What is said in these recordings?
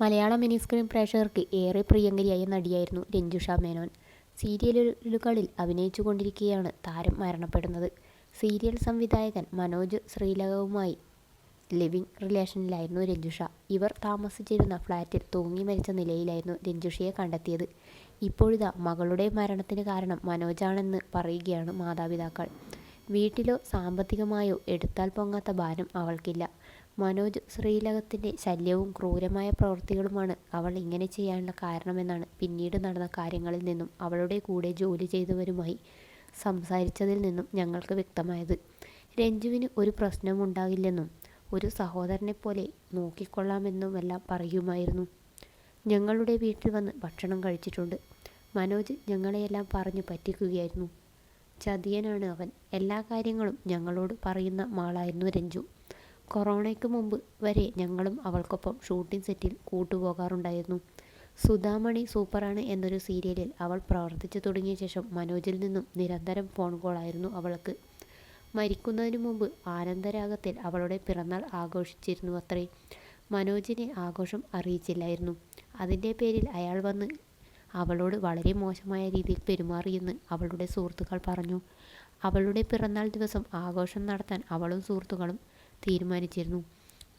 മലയാള mini screen പ്രേക്ഷകർക്ക് ഏറെ പ്രിയങ്കരിയായ നടിയായിരുന്നു രഞ്ജുഷ മേനോൻ. സീരിയലുകളിൽ അഭിനയിച്ചുകൊണ്ടിരിക്കെയാണ് താരം മരണപ്പെടുന്നത്. സീരിയൽ സംവിധായകൻ മനോജ് ശ്രീലകവുമായി ലിവിംഗ് റിലേഷനിലായിരുന്നു രഞ്ജുഷ. ഇവർ താമസിച്ചിരുന്ന ഫ്ളാറ്റിൽ തൂങ്ങി മരിച്ച നിലയിലായിരുന്നു രഞ്ജുഷയെ കണ്ടെത്തിയത്. ഇപ്പോഴിതാ മകളുടെ മരണത്തിന് കാരണം മനോജാണെന്ന് പറയുകയാണ് മാതാപിതാക്കൾ. വീട്ടിലോ സാമ്പത്തികമായോ എടുത്താൽ പൊങ്ങാത്ത ഭാരം അവൾക്കില്ല. മനോജ് ശ്രീലകത്തിന്റെ ശല്യവും ക്രൂരമായ പ്രവൃത്തികളുമാണ് അവൾ ഇങ്ങനെ ചെയ്യാനുള്ള കാരണമെന്നാണ് പിന്നീട് നടന്ന കാര്യങ്ങളിൽ നിന്നും അവളുടെ കൂടെ ജോലി ചെയ്തവരുമായി സംസാരിച്ചതിൽ നിന്നും ഞങ്ങൾക്ക് വ്യക്തമായത്. രഞ്ജുവിന് ഒരു പ്രശ്നമുണ്ടാകില്ലെന്നും ഒരു സഹോദരനെ പോലെ നോക്കിക്കൊള്ളാമെന്നുമെല്ലാം പറയുമായിരുന്നു. ഞങ്ങളുടെ വീട്ടിൽ വന്ന് ഭക്ഷണം കഴിച്ചിട്ടുണ്ട്. മനോജ് ഞങ്ങളെയെല്ലാം പറഞ്ഞു പറ്റിക്കുകയായിരുന്നു. ചതിയനാണ് അവൻ. എല്ലാ കാര്യങ്ങളും ഞങ്ങളോട് പറയുന്ന മാളായിരുന്നു രഞ്ജു. കൊറോണയ്ക്ക് മുമ്പ് വരെ ഞങ്ങളും അവൾക്കൊപ്പം ഷൂട്ടിംഗ് സെറ്റിൽ കൂട്ടുപോകാറുണ്ടായിരുന്നു. സുധാമണി സൂപ്പറാണ് എന്നൊരു സീരിയലിൽ അവൾ പ്രവർത്തിച്ചു തുടങ്ങിയ ശേഷം മനോജിൽ നിന്നും നിരന്തരം ഫോൺ കോളായിരുന്നു അവൾക്ക്. മരിക്കുന്നതിന് മുമ്പ് ആനന്ദരാഗത്തിൽ അവളുടെ പിറന്നാൾ ആഘോഷിച്ചിരുന്നു അത്രേ മനോജിനെ ആഘോഷം അറിയിച്ചില്ലായിരുന്നു. അതിന്റെ പേരിൽ അയാൾ വന്ന് അവളോട് വളരെ മോശമായ രീതിയിൽ പെരുമാറിയെന്ന് അവളുടെ സുഹൃത്തുക്കൾ പറഞ്ഞു. അവളുടെ പിറന്നാൾ ദിവസം ആഘോഷം നടത്താൻ അവളും സുഹൃത്തുക്കളും തീരുമാനിച്ചിരുന്നു.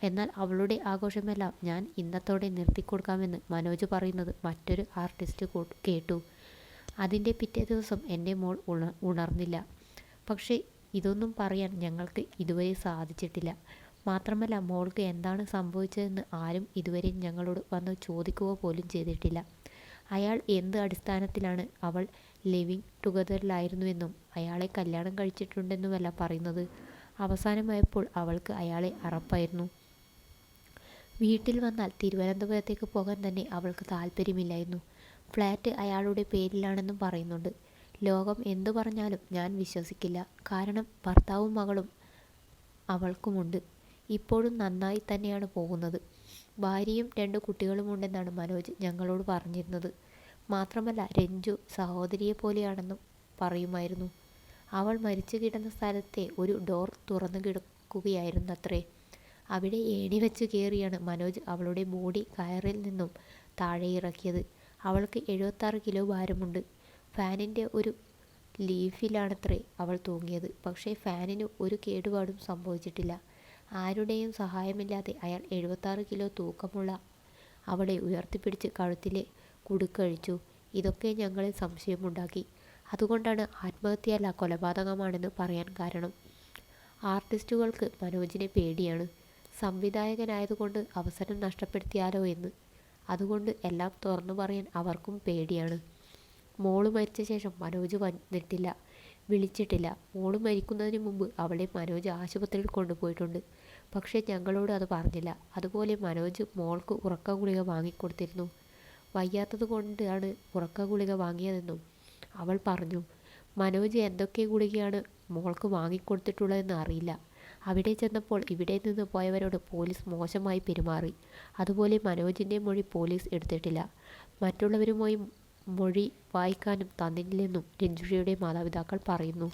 എന്നാൽ അവളുടെ ആഘോഷമെല്ലാം ഞാൻ ഇന്നത്തോടെ നിർത്തിക്കൊടുക്കാമെന്ന് മനോജ് പറയുന്നത് മറ്റൊരു ആർട്ടിസ്റ്റ് കേട്ടു. അതിന്റെ പിറ്റേ ദിവസം എന്റെ മോൾ ഉണ ഉണർന്നില്ല. പക്ഷേ ഇതൊന്നും പറയാൻ ഞങ്ങൾക്ക് ഇതുവരെ സാധിച്ചിട്ടില്ല. മാത്രമല്ല മോൾക്ക് എന്താണ് സംഭവിച്ചതെന്ന് ആരും ഇതുവരെ ഞങ്ങളോട് വന്ന് ചോദിക്കുക പോലും ചെയ്തിട്ടില്ല. അയാൾ എന്ത് അടിസ്ഥാനത്തിലാണ് അവൾ ലിവിങ് ടുഗദറിലായിരുന്നുവെന്നും അയാളെ കല്യാണം കഴിച്ചിട്ടുണ്ടെന്നുമല്ല പറയുന്നത്. അവസാനമായപ്പോൾ അവൾക്ക് അയാളെ അറപ്പായിരുന്നു. വീട്ടിൽ വന്നാൽ തിരുവനന്തപുരത്തേക്ക് പോകാൻ തന്നെ അവൾക്ക് താല്പര്യമില്ലായിരുന്നു ഫ്ലാറ്റ് അയാളുടെ പേരിലാണെന്നും പറയുന്നുണ്ട്. ലോകം എന്തു പറഞ്ഞാലും ഞാൻ വിശ്വസിക്കില്ല. കാരണം ഭർത്താവും മകളും അവൾക്കുമുണ്ട്. ഇപ്പോഴും നന്നായി തന്നെയാണ് പോകുന്നത്. ഭാര്യയും രണ്ട് കുട്ടികളുമുണ്ടെന്നാണ് മനോജ് ഞങ്ങളോട് പറഞ്ഞിരുന്നത്. മാത്രമല്ല രഞ്ജു സഹോദരിയെ പോലെയാണെന്നും പറയുമായിരുന്നു. അവൾ മരിച്ചു കിടന്ന സ്ഥലത്തെ ഒരു ഡോർ തുറന്നു കിടക്കുകയായിരുന്നത്രേ. അവിടെ ഏണി വെച്ച് കയറിയാണ് മനോജ് അവളുടെ ബോഡി കയറിൽ നിന്നും താഴെ ഇറക്കിയത് അവൾക്ക് എഴുപത്താറ് കിലോ ഭാരമുണ്ട്. ഫാനിന്റെ ഒരു ലീഫിലാണത്രേ അവൾ തൂങ്ങിയത്. പക്ഷേ ഫാനിന് ഒരു കേടുപാടും സംഭവിച്ചിട്ടില്ല. ആരുടെയും സഹായമില്ലാതെ അയാൾ എഴുപത്താറ് കിലോ തൂക്കമുള്ള അവളെ ഉയർത്തിപ്പിടിച്ച് കഴുത്തിലെ കുടുക്കഴിച്ചു ഇതൊക്കെ ഞങ്ങളിൽ സംശയമുണ്ടാക്കി. അതുകൊണ്ടാണ് ആത്മഹത്യയല്ല കൊലപാതകമാണെന്ന് പറയാൻ കാരണം. ആർട്ടിസ്റ്റുകൾക്ക് മനോജിനെ പേടിയാണ്. സംവിധായകനായതുകൊണ്ട് അവസരം നഷ്ടപ്പെടുത്തിയാലോ എന്ന്. അതുകൊണ്ട് എല്ലാം തുറന്നു പറയാൻ അവർക്കും പേടിയാണ്. മോൾ മരിച്ച ശേഷം മനോജ് വന്നിട്ടില്ല വിളിച്ചിട്ടില്ല. മോൾ മരിക്കുന്നതിന് മുമ്പ് അവളെ മനോജ് ആശുപത്രിയിൽ കൊണ്ടുപോയിട്ടുണ്ട്. പക്ഷേ ഞങ്ങളോട് അത് പറഞ്ഞില്ല. അതുപോലെ മനോജ് മോൾക്ക് ഉറക്ക ഗുളിക വാങ്ങിക്കൊടുത്തിരുന്നു. വയ്യാത്തത് കൊണ്ടാണ് ഉറക്ക ഗുളിക വാങ്ങിയതെന്നും അവൾ പറഞ്ഞു മനോജ് എന്തൊക്കെ ഗുളികയാണ് മോൾക്ക് വാങ്ങിക്കൊടുത്തിട്ടുള്ളതെന്ന് അറിയില്ല. അവിടെ ചെന്നപ്പോൾ ഇവിടെ നിന്ന് പോയവരോട് പോലീസ് മോശമായി പെരുമാറി. അതുപോലെ മനോജിന്റെ മൊഴി പോലീസ് എടുത്തിട്ടില്ല. മറ്റുള്ളവരുമായി മൊഴി വായിക്കാനും തന്നിട്ടില്ലെന്നും രഞ്ജുഷയുടെ മാതാപിതാക്കൾ പറയുന്നു.